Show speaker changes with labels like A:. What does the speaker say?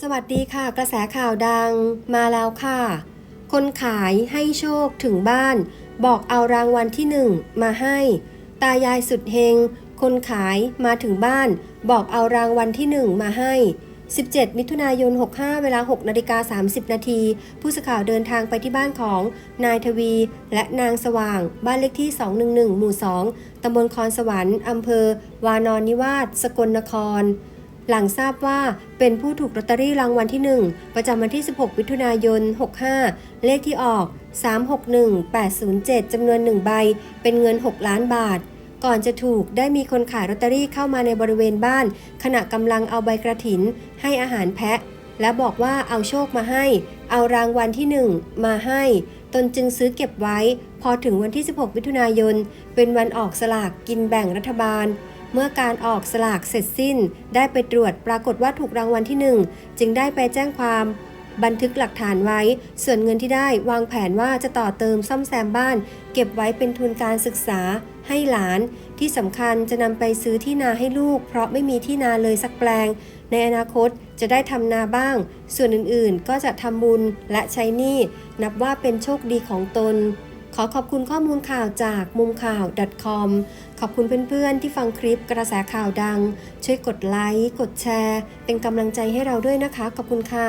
A: สวัสดีค่ะ กระแสข่าวดังมาแล้วค่ะ คนขายให้โชคถึงบ้าน บอกเอารางวัลที่หนึ่งมาให้ ตายายสุดเฮง คนขายมาถึงบ้าน บอกเอารางวัลที่หนึ่งมาให้ 17 มิถุนายน 65 เวลา 6นาฬิกา30 นาที ผู้สื่อข่าวเดินทางไปที่บ้านของนายทวี และนางสว่าง บ้านเลขที่ 211 หมู่ 2 ตำบลคอนสวรรค์อำเภอ วานอนนิวาส สกลนคร หลังทราบว่าเป็นผู้ถูกลอตเตอรี่รางวัลที่ 1 ประจำวันที่ 16มิถุนายน 65 เลขที่ออก 361807จำนวน 1 ใบ เป็นเงิน 6 ล้านบาท ก่อนจะถูกได้มีคนขายลอตเตอรี่เข้ามาในบริเวณบ้าน ขณะกำลังเอาใบกระถิน ให้อาหารแพะ และบอกว่าเอาโชคมาให้ เอารางวัลที่ 1 มาให้ ตนจึงซื้อเก็บไว้ พอถึงวันที่ 16มิถุนายน เป็นวันออกสลากกินแบ่งรัฐบาล เมื่อการออกสลากเสร็จสิ้น ได้ไปตรวจปรากฏว่าถูกรางวัลที่ 1 จึงได้ไปแจ้งความบันทึกหลักฐานไว้ ส่วนเงินที่ได้วางแผนว่าจะต่อเติมซ่อมแซมบ้าน เก็บไว้เป็นทุนการศึกษาให้หลาน ที่สำคัญจะนำไปซื้อที่นาให้ลูก เพราะไม่มีที่นาเลยสักแปลง ในอนาคตจะได้ทำนาบ้าง ส่วนอื่นๆ ก็จะทำบุญและใช้หนี้ นับว่าเป็นโชคดีของตน ขอขอบคุณข้อมูลข่าวจากมุมข่าว .com ขอบคุณเพื่อนๆ ที่ฟังคลิปกระแสข่าวดัง ช่วยกดไลค์ กดแชร์ เป็นกำลังใจให้เราด้วยนะคะ ขอบคุณค่ะ